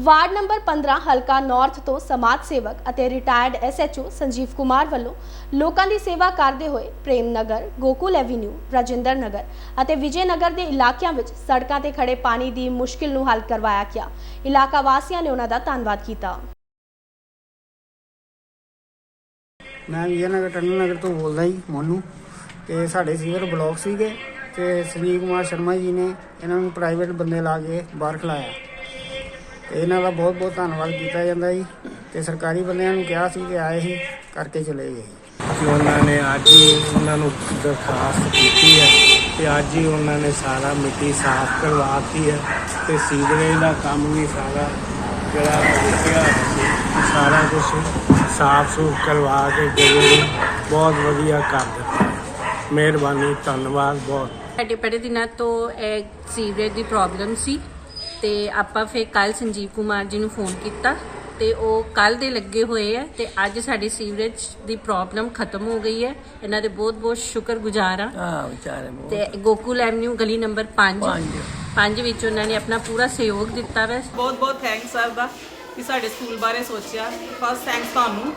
Ward number 15 ਹਲਕਾ north ਤੋਂ ਸਮਾਜ ਸੇਵਕ ਅਤੇ ਰਿਟਾਇਰਡ ਐਸਐਚਓ ਸੰਜੀਵ ਕੁਮਾਰ ਵੱਲੋਂ ਲੋਕਾਂ ਦੀ ਸੇਵਾ ਕਰਦੇ ਹੋਏ ਪ੍ਰੇਮ ਨਗਰ, ਗੋਕੁਲ ਐਵੀਨਿਊ ਰਾਜਿੰਦਰ ਨਗਰ ਅਤੇ ਵਿਜੇ ਨਗਰ ਦੇ ਇਲਾਕਿਆਂ ਵਿੱਚ ਸੜਕਾਂ ਤੇ ਖੜੇ ਪਾਣੀ ਦੀ ਮੁਸ਼ਕਿਲ ਨੂੰ ਹੱਲ ਕਰਵਾਇਆ ਗਿਆ। ਇਲਾਕਾ ਵਾਸੀਆਂ ਨੇ ਉਹਨਾਂ ਦਾ ਧੰਨਵਾਦ ਕੀਤਾ। ਮੈਂ ਵਿਜੇਨਗਰ ਟੰਨਲ ਨਗਰ ਤੋਂ ਬੋਲਦਾ ਜੀ, ਮੋਨੂ। ਤੇ ਸਾਡੇ ਸੀਵਰ ਬਲੌਕ ਸੀਗੇ ਤੇ ਸੰਜੀਵ ਕੁਮਾਰ ਸ਼ਰਮਾ ਜੀ ਨੇ ਇਹਨਾਂ ਨੂੰ ਪ੍ਰਾਈਵੇਟ ਬੰਦੇ ਲਾ ਕੇ ਬਾਹਰ ਖਲਾਇਆ। ਇਹਨਾਂ ਦਾ ਬਹੁਤ ਬਹੁਤ ਧੰਨਵਾਦ ਕੀਤਾ ਜਾਂਦਾ ਜੀ ਤੇ ਸਰਕਾਰੀ ਬੰਦਿਆਂ ਨੂੰ ਕਿਹਾ ਸੀ ਕਿ ਆਏ ਸੀ ਕਰਕੇ ਚਲੇ ਗਏ ਕਿ ਉਹਨਾਂ ਨੇ ਅੱਜ ਹੀ ਉਹਨਾਂ ਨੂੰ ਦਰਖਾਸਤ ਕੀਤੀ ਹੈ ਤੇ ਅੱਜ ਹੀ ਉਹਨਾਂ ਨੇ ਸਾਰਾ ਮਿੱਟੀ ਸਾਫ਼ ਕਰਵਾਤੀ ਹੈ ਤੇ ਸੀਵਰੇਜ ਦਾ ਕੰਮ ਵੀ ਸਾਰਾ ਜਿਹੜਾ ਰੁਕਿਆ ਸਾਰਾ ਕੁਝ ਸਾਫ਼ ਸੂਫ ਕਰਵਾ ਕੇ ਨੇ। ਬਹੁਤ ਵਧੀਆ ਕਰ ਦਿੱਤਾ। ਮਿਹਰਬਾਨੀ ਧੰਨਵਾਦ ਬਹੁਤ। ਸਾਡੇ ਪਹਿਲੇ ਦਿਨਾਂ ਤੋਂ ਇਹ ਸੀਵਰੇਜ ਦੀ ਪ੍ਰੋਬਲਮ ਸੀ। ਤੇ ਆਪਾਂ ਫਿਰ ਕੱਲ ਸੰਜੀਵ ਕੁਮਾਰ ਜੀ ਨੂੰ ਫੋਨ ਕੀਤਾ ਤੇ ਉਹ ਕੱਲ ਦੇ ਲੱਗੇ ਹੋਏ ਹੈ ਤੇ ਅੱਜ ਸਾਡੀ ਸੀਵਰੇਜ ਦੀ ਪ੍ਰੋਬਲਮ ਖਤਮ ਹੋ ਗਈ ਹੈ। ਇਹਨਾਂ ਦੇ ਬਹੁਤ ਬਹੁਤ ਸ਼ੁਕਰਗੁਜ਼ਾਰ ਹਾਂ। ਹਾਂ ਵਿਚਾਰੇ ਬਹੁਤ। ਤੇ ਗੋਕੁਲ ਐਵਨਿਊ ਗਲੀ ਨੰਬਰ 5 ਪੰਜ। 5 ਵਿੱਚ ਉਹਨਾਂ ਨੇ ਆਪਣਾ ਪੂਰਾ ਸਹਿਯੋਗ ਦਿੱਤਾ ਵੈ। ਬਹੁਤ ਬਹੁਤ ਥੈਂਕਸ ਸਰ ਦਾ ਕਿ ਸਾਡੇ ਸਕੂਲ ਬਾਰੇ ਸੋਚਿਆ। ਫਸਟ ਥੈਂਕਸ ਤੁਹਾਨੂੰ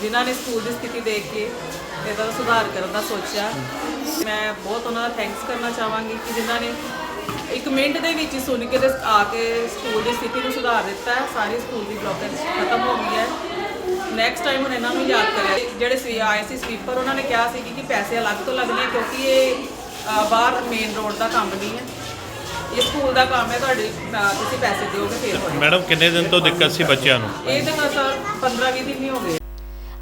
ਜਿਨ੍ਹਾਂ ਨੇ ਸਕੂਲ ਦੀ ਸਥਿਤੀ ਦੇਖ ਕੇ ਇਹਦਾ ਸੁਧਾਰ ਕਰਨ ਦਾ ਸੋਚਿਆ। ਮੈਂ ਬਹੁਤ ਉਹਨਾਂ ਦਾ ਥੈਂਕਸ ਕਰਨਾ ਚਾਹਾਂਗੀ ਕਿ ਜਿਨ੍ਹਾਂ ਨੇ ਇੱਕ ਮਿੰਟ ਦੇ ਵਿੱਚ ਸੁਣ ਕੇ ਤੇ ਆ ਕੇ ਸਕੂਲ ਦੀ ਸਥਿਤੀ ਨੂੰ ਸੁਧਾਰ ਦਿੱਤਾ ਹੈ। ਸਾਰੀ ਸਕੂਲ ਦੀ ਬਲੌਕੇਜ ਖਤਮ ਹੋ ਗਈ ਹੈ। ਨੈਕਸਟ ਟਾਈਮ ਹੁਣ ਇਹਨਾਂ ਨੂੰ ਯਾਦ ਕਰਿਆ ਜਿਹੜੇ ਸੀ ਆਏ ਸੀ ਸਵੀਪਰ ਉਹਨਾਂ ਨੇ ਕਿਹਾ ਸੀ ਕਿ ਪੈਸੇ ਅਲੱਗ ਤੋਂ ਲੱਗਣੇ ਕਿਉਂਕਿ ਇਹ ਬਾਹਰ ਮੇਨ ਰੋਡ ਦਾ ਕੰਮ ਨਹੀਂ ਹੈ। ਇਹ ਸਕੂਲ ਦਾ ਕੰਮ ਹੈ ਤੁਹਾਡੇ ਤੁਸੀਂ ਪੈਸੇ ਦਿਓਗੇ ਫੇਰ ਮੈਡਮ ਕਿੰਨੇ ਦਿਨ ਤੋਂ ਦਿੱਕਤ ਸੀ ਬੱਚਿਆਂ ਨੂੰ? ਇਹ ਤਾਂ ਸਰ 15 20 ਦਿਨ ਹੀ ਹੋ ਗਏ।